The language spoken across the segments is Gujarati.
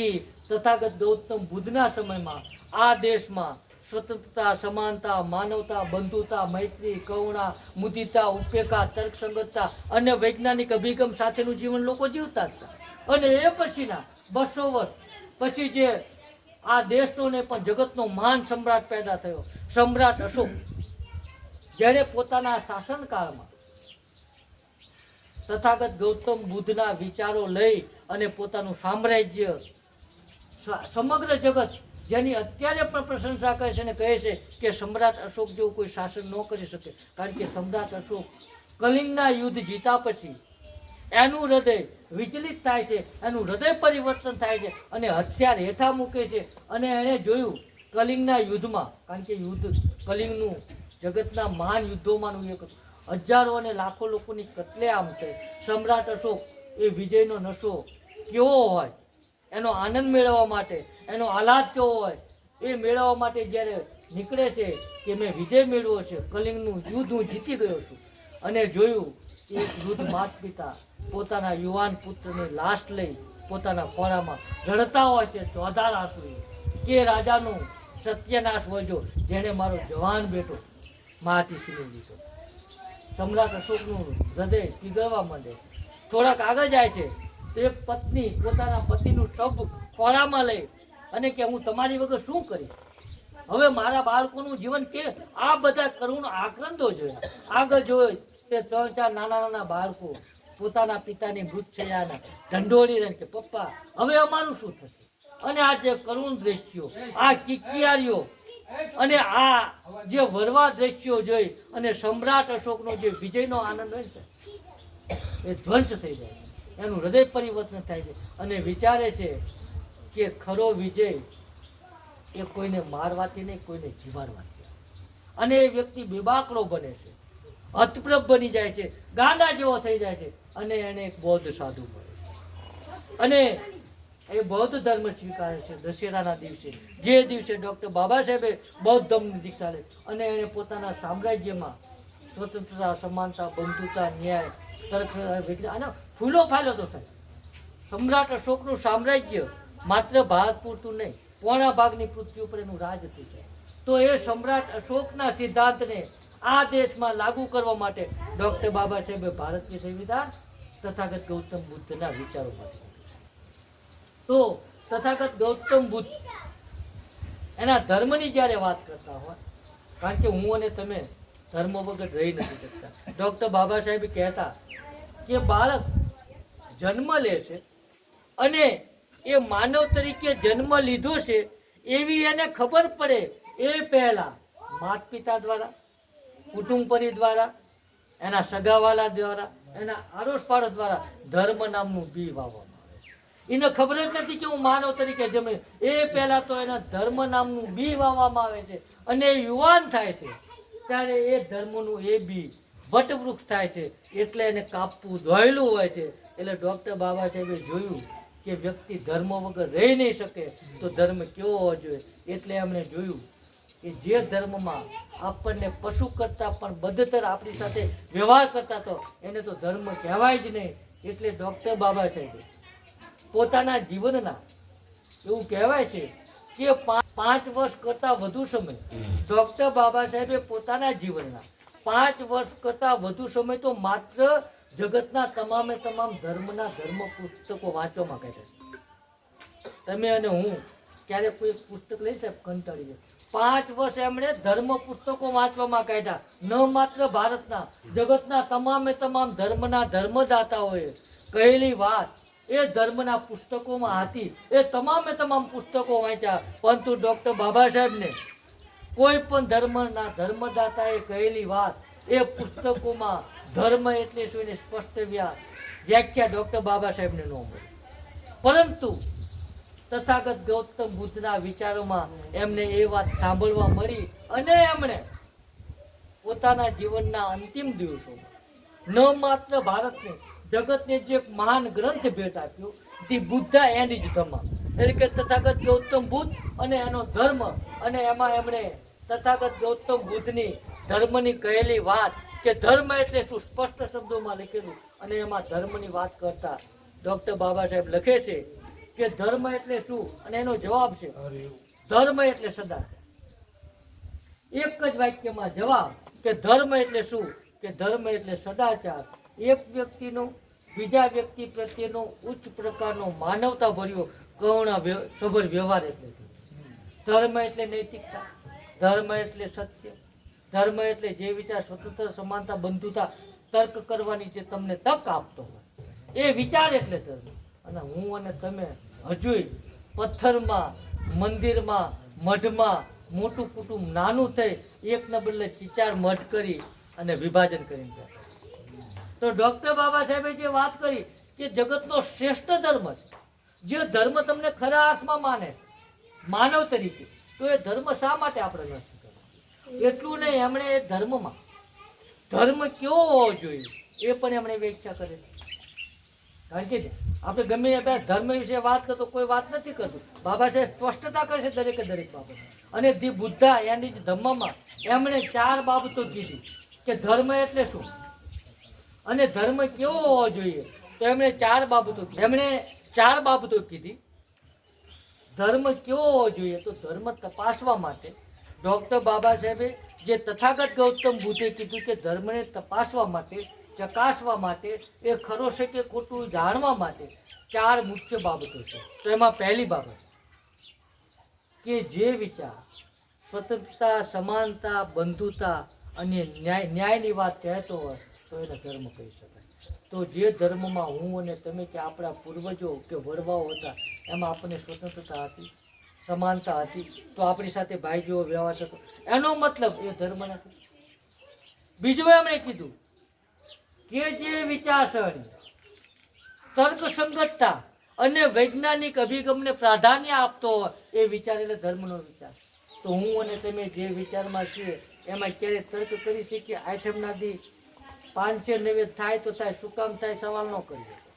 બાકી તથાગત ગૌતમ બુદ્ધના સમયમાં આ દેશમાં સ્વતંત્રતા, સમાનતા, માનવતા, બંધુતા, મૈત્રી, કરુણા, મુદિતા, ઉપેકા, તર્કસંગતતા અને વૈજ્ઞાનિક અભિગમ સાથેનું જીવન લોકો જીવતા હતા. અને એ પછીના બસો વર્ષ પછી જે આ દેશોને પણ જગતનો મહાન સમ્રાટ પેદા થયો, સમ્રાટ અશોક, જેણે પોતાના શાસનકાળમાં તથાગત ગૌતમ બુદ્ધના વિચારો લઈ અને પોતાનું સામ્રાજ્ય સમગ્ર જગત જેની અત્યારે પણ પ્રશંસા કરે છે અને કહે છે કે સમ્રાટ અશોક જેવું કોઈ શાસન ન કરી શકે. કારણ કે સમ્રાટ અશોક કલિંગના યુદ્ધ જીતા પછી એનું હૃદય વિચલિત થાય છે, એનું હૃદય પરિવર્તન થાય છે અને હથિયાર હેઠા મૂકે છે અને એણે જોયું કલિંગના યુદ્ધમાં, કારણ કે યુદ્ધ કલિંગનું જગતના મહાન યુદ્ધોમાંનું એક હતું. હજારો અને લાખો લોકોની કતલેઆમ થઈ સમ્રાટ અશોક એ વિજયનો નશો કેવો હોય? એનો આનંદ મેળવવા માટે, એનો આહલાદ કેવો હોય, એ મેળવવા માટે જ્યારે નીકળે છે કે મેં વિજય મેળવ્યો છે, કલિંગનું યુદ્ધ હું જીતી ગયો છું. અને જોયું એક વૃદ્ધ માત પિતા પોતાના યુવાન પુત્રને લાશ લઈ પોતાના ખોરામાં રડતા હોય છે, ચોધાર આંસુએ, કે રાજાનું સત્યનાશ વજો જેણે મારો જવાન બેટો છીની લીધો. સમ્રાટ અશોકનું હૃદય પીગળવા માંડે. થોડાક આગળ જાય છે. એક પત્ની પોતાના પતિનું શબ ખોળામાં લઈ અને કે હું તમારી વગર શું કરીશ? હવે મારા બાળકોનું જીવન કે આ બધા કરુણ આક્રંદો જોયા. આગળ જોયો તે ત્રણ ચાર નાના નાના બાળકો પોતાના પિતાની મૃતશૈયાના ઢંઢોળી રહે કે પપ્પા, હવે અમારું શું થશે? અને આ જે કરુણ દ્રશ્યો, આ કિકિયારીઓ અને આ જે વરવા દ્રશ્યો જોઈ અને સમ્રાટ અશોકનો જે વિજયનો આનંદ હોય છે એ ધ્વંસ થઈ જાય. એનું હૃદય પરિવર્તન થાય છે. અને વિચારે છે કે ખરો વિજય એ કોઈને મારવાથી નહીં, કોઈને જીવાડવાથી. અને એ વ્યક્તિ બેબાકડો બને છે. હતપ્રભ બની જાય છે. ગાંડા જેવો થઈ જાય છે. અને એને એક બૌદ્ધ સાધુ મળે છે. અને એ બૌદ્ધ ધર્મ સ્વીકારે છે દશેરાના દિવસે. જે દિવસે ડૉક્ટર બાબા સાહેબે બૌદ્ધ ધર્મની દીક્ષા લે અને એણે પોતાના સામ્રાજ્યમાં સ્વતંત્રતા, સમાનતા, બંધુતા, ન્યાય વિજ્ઞાન અને ફૂલો ફાલ્યો તો સમ્રાટ અશોકનું સામ્રાજ્ય માત્ર ભારત પૂરતું નહીં, પોણા ભાગની પૃથ્વી ઉપર એનું રાજ હતું તો એ સમ્રાટ અશોકના સિદ્ધાંતને આ દેશમાં લાગુ કરવા માટે ડૉક્ટર બાબા સાહેબે ભારતીય સંવિધાન તથાગત ગૌતમ બુદ્ધના વિચારો માટે તો તથાગત ગૌતમ બુદ્ધ એના ધર્મની જ્યારે વાત કરતા હોય, કારણ કે હું અને તમે ધર્મ વગર રહી નથી શકતા. ડૉક્ટર બાબા સાહેબ કહેતા કે બાળક જન્મ લે છે. અને એ માનવ તરીકે જન્મ લીધો છે એવી એને ખબર પડે એ પહેલા માત પિતા દ્વારા કુટુંબ પરી દ્વારા, એના સગાવાલા દ્વારા, એના આરોસ પાડો દ્વારા ધર્મ નામનું બી વાવવામાં આવે છે. એને ખબર જ નથી કે હું માનવ તરીકે જમે એ પહેલા તો એના ધર્મ નામનું બી વાવવામાં આવે છે. અને યુવાન થાય છે, ત્યારે એ ધર્મનું એ બી વટવૃક્ષ થાય છે. એટલે એને કાપવું, ધોયેલું હોય છે. એટલે ડૉક્ટર બાબા સાહેબે જોયું કે વ્યક્તિ ધર્મ વગર રહી નહીં શકે તો ધર્મ કેવો હોવો જોઈએ એટલે એમણે જોયું કે જે ધર્મમાં આપણને પશુ કરતાં પણ બદતર આપણી સાથે વ્યવહાર કરતા તો એને તો ધર્મ કહેવાય જ નહીં. એટલે ડૉક્ટર બાબા સાહેબે પોતાના જીવનના એવું કહેવાય છે કે પાંચ વર્ષ કરતાં વધુ સમય ડૉક્ટર બાબા સાહેબે પોતાના જીવનના પાંચ વર્ષ કરતાં વધુ સમય તો માત્ર જગતના તમામે તમામ ધર્મના ધર્મ પુસ્તકો વાંચવા માંગે છે. તમે અને હું ક્યારેક કોઈ પુસ્તક લઈ સાહેબ કંટાળી પાંચ વર્ષ એમણે ધર્મ પુસ્તકો વાંચવામાં કાઢ્યા. ન માત્ર ભારતના, જગતના તમામે તમામ ધર્મના ધર્મદાતાઓએ કહેલી વાત એ ધર્મના પુસ્તકોમાં હતી. એ તમામે તમામ પુસ્તકો વાંચ્યા. પરંતુ ડૉક્ટર બાબા સાહેબને કોઈ પણ ધર્મના ધર્મદાતાએ કહેલી વાત એ પુસ્તકોમાં ધર્મ એટલે શું એની સ્પષ્ટ વ્યા- વ્યાખ્યા ડૉક્ટર બાબા સાહેબને ન મળી. પરંતુ તથાગત ગૌતમ બુદ્ધના વિચારોમાં એમને એ વાત સાંભળવા મળી અને એમણે પોતાના જીવનના અંતિમ દિવસોમાં ન માત્ર ભારતને, જગતને જે એક મહાન ગ્રંથ ભેટ આપ્યો, ધી બુદ્ધા એન્ડ ઇઝ ધર્મ. એટલે કે તથાગત ગૌતમ બુદ્ધ અને એનો ધર્મ અને એમાં એમણે તથાગત ગૌતમ બુદ્ધની ધર્મની કહેલી વાત કે ધર્મ એટલે શું? સ્પષ્ટ શબ્દોમાં લખેલું. અને એમાં ધર્મની વાત કરતા ડોક્ટર બાબા સાહેબ લખે છે કે ધર્મ એટલે શું? અને એનો જવાબ છે ધર્મ એટલે સદાચાર એક જ વાક્યમાં જવાબ કે ધર્મ એટલે શું? કે ધર્મ એટલે સદાચાર. એક વ્યક્તિનો બીજા વ્યક્તિ પ્રત્યેનો ઉચ્ચ પ્રકારનો માનવતા ભર્યો કરુણા સભર વ્યવહાર એટલે. ધર્મ એટલે નૈતિકતા. ધર્મ એટલે સત્ય. ધર્મ એટલે જે વિચાર સ્વતંત્ર, સમાનતા, બંધુતા તર્ક કરવાની જે તમને તક આપતો હોય, એ વિચાર એટલે ધર્મ અને હું અને તમે હજુય પથ્થરમાં, મંદિરમાં, મઢમાં મોટું કુટુંબ નાનું થઈ એકના બદલે ચિચાર, મઢ કરી અને વિભાજન કરીને બેઠા. તો ડૉક્ટર બાબા સાહેબે જે વાત કરી કે જગતનો શ્રેષ્ઠ ધર્મ છે, જે ધર્મ તમને ખરા અર્થમાં માને માનવ તરીકે, તો એ ધર્મ શા માટે આપણે નથી એટલું નહીં, એમણે ધર્મમાં. ધર્મ કેવો હોવો જોઈએ, એ પણ એમણે વ્યાખ્યા કરેલી કારણ કે આપણે ગમે એ ધર્મ વિશે વાત કરતો કોઈ વાત નથી કરતું. બાબા સાહેબ સ્પષ્ટતા કરશે દરેકે દરેક બાબત. અને ધી બુદ્ધા એની જ ધર્મમાં એમણે ચાર બાબતો કીધી કે ધર્મ એટલે શું? અને ધર્મ કેવો હોવો જોઈએ? તો એમણે ચાર બાબતો એમણે ચાર બાબતો કીધી. ધર્મ કેવો હોવો જોઈએ? તો ધર્મ તપાસવા માટે ડૉક્ટર બાબા સાહેબે જે તથાગત ગૌતમ બુદ્ધે કીધું કે ધર્મને તપાસવા માટે, ચકાસવા માટે, એ ખરો છે કે ખોટું જાણવા માટે ચાર મુખ્ય બાબતો છે. તો એમાં પહેલી બાબત કે જે વિચાર સ્વતંત્રતા, સમાનતા, બંધુતા અને ન્યાય, ન્યાયની વાત કહેતો હોય તો એને ધર્મ કહી શકાય. તો જે ધર્મમાં હું અને તમે કે આપણા પૂર્વજો કે વડવાઓ હતા, એમાં આપણને સ્વતંત્રતા હતી? સમાનતા હતી. તો આપણી સાથે ભાઈ જેવો વ્યવહાર થતો. એનો મતલબ એ ધર્મ નથી બીજું એમણે કીધું કે જે વિચારસરણી, તર્કસંગતતા અને વૈજ્ઞાનિક અભિગમને પ્રાધાન્ય આપતો એ વિચાર એટલે ધર્મનો વિચાર. તો હું અને તમે જે વિચારમાં છીએ, એમાં ક્યારે તર્ક કરી શકીએ? આઠમના દી પાંચે નૈવેદ્ય થાય તો થાય. શું કામ થાય? સવાલ ન કરી શકો.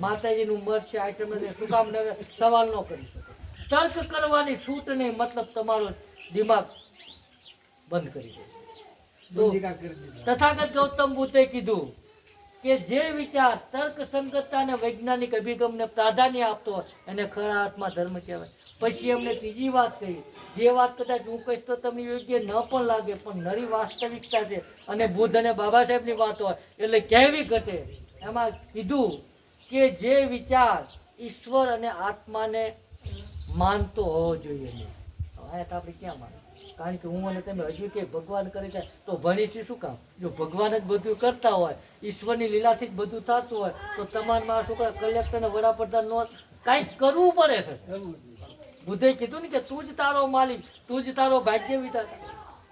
માતાજીનું મત છે આઠમના શું કામ નવે? સવાલ ન કરી શકો. તર્ક કરવાની છૂટ નહીં મતલબ તમારો દિમાગ બંધ કરી દે તથાગત ગૌતમ બુદ્ધે કીધું કે જે વિચાર તર્ક સંગતતા અને વૈજ્ઞાનિક અભિગમને પ્રાધાન્ય આપતો હોય એને ખરા અર્થમાં ધર્મ કહેવાય. પછી એમને ત્રીજી વાત કહી. જે વાત કદાચ હું કહીશ તો તમને યોગ્ય ન પણ લાગે પણ નરી વાસ્તવિકતા છે અને બુદ્ધ અને બાબા સાહેબની વાત હોય એટલે કહેવી ઘટે. એમાં કીધું કે જે વિચાર ઈશ્વર અને આત્માને માનતો હોવો જોઈએ નહીં. હવે આપણે ક્યાં માને કારણ કે હું અને તમે હજુ કે ભગવાન કરે છે, તો ભણીશું શું કામ? જો ભગવાન જ બધું કરતા હોય, ઈશ્વરની લીલાથી જ બધું થતું હોય, તો તમારા છોકરા કલેક્ટર ને વડાપ્રધાન નો કાંઈક કરવું પડે છે. બુદ્ધે કીધું ને કે તું જ તારો માલિક, તું જ તારો ભાગ્ય વિચાર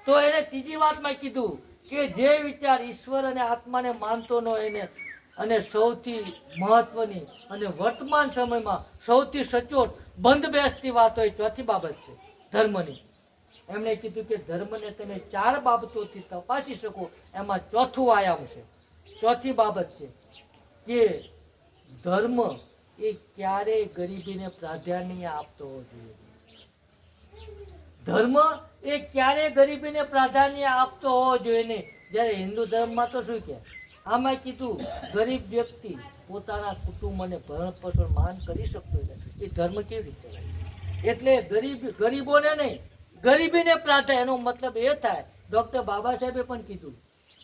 તો એને ત્રીજી વાતમાં કીધું કે જે વિચાર ઈશ્વર અને આત્માને માનતો ન હોય એને અને સૌથી મહત્વની અને વર્તમાન સમયમાં સૌથી સચોટ બંધ બેસતી વાત હોય ચોથી બાબત છે, ધર્મની. એમણે કીધું કે ધર્મને તમે ચાર બાબતોથી તપાસી શકો, એમાં ચોથું આયામ છે. ચોથી બાબત છે કે ધર્મ એ ક્યારેય ગરીબીને પ્રાધાન્ય આપતો જોઈએ. ધર્મ એ ક્યારેય ગરીબીને પ્રાધાન્ય આપતો હોવો જોઈએ નહીં. જ્યારે હિન્દુ ધર્મમાં તો શું કે આમાં કીધું, ગરીબ વ્યક્તિ પોતાના કુટુંબ અને ભરણ પોષણ માન કરી શકતો નથી. એ ધર્મ કેવી રીતે એટલે ગરીબ, ગરીબોને નહીં, ગરીબીને પ્રાર્થના, એનો મતલબ એ થાય, ડૉક્ટર બાબા સાહેબે પણ કીધું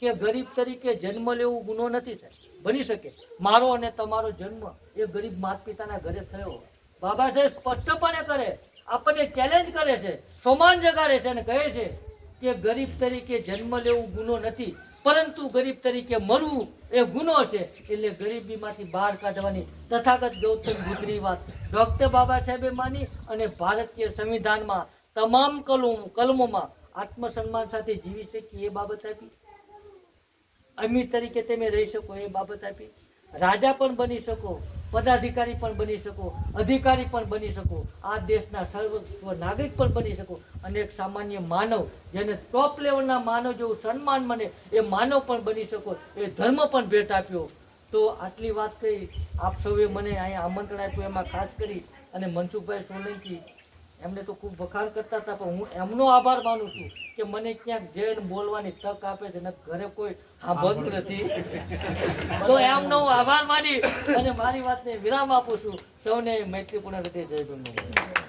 કે ગરીબ તરીકે જન્મ લેવું ગુનો નથી થાય. બની શકે. મારો અને તમારો જન્મ એ ગરીબ માતા પિતાના ઘરે થયો બાબા સાહેબ સ્પષ્ટપણે કરે, આપણને ચેલેન્જ કરે છે, સમાન જગાડે છે અને કહે છે કે ગરીબ તરીકે જન્મ લેવું ગુનો નથી, પરંતુ ગરીબ તરીકે મરવું એ ગુનો છે. એટલે ગરીબીમાંથી બહાર કાઢવાની તથાગત ગૌતમ બુદ્ધની વાત. ડોક્ટર બાબા સાહેબે માની અને ભારતીય સંવિધાનમાં તમામ કલમ, કલમોમાં આત્મસન્માન સાથે જીવી શકીએ એ બાબત આપી. અમીર તરીકે તમે રહી શકો એ બાબત આપી. રાજા પણ બની શકો. પદાધિકારી પણ બની શકો, અધિકારી પણ બની શકો, આ દેશના સર્વ નાગરિક પણ બની શકો. અને એક સામાન્ય માનવ, જેને ટોપ લેવલના માનવ જેવું સન્માન મને એ માનવ પણ બની શકો, એ ધર્મ પણ ભેટ આપ્યો. તો આટલી વાત કરી. આપ સૌએ મને અહીંયા આમંત્રણ આપ્યું, એમાં ખાસ કરી. અને મનસુખભાઈ સોલંકી એમને તો ખૂબ વખાણ કરતા હતા પણ હું એમનો આભાર માનું છું કે મને ક્યાંક જઈને બોલવાની તક આપે છે ને ઘરે કોઈ સાંભળતું નથી. તો એમનો હું આભાર માની અને મારી વાતને વિરામ આપું છું. સૌને મૈત્રીપૂર્ણ રીતે જય ગુરુ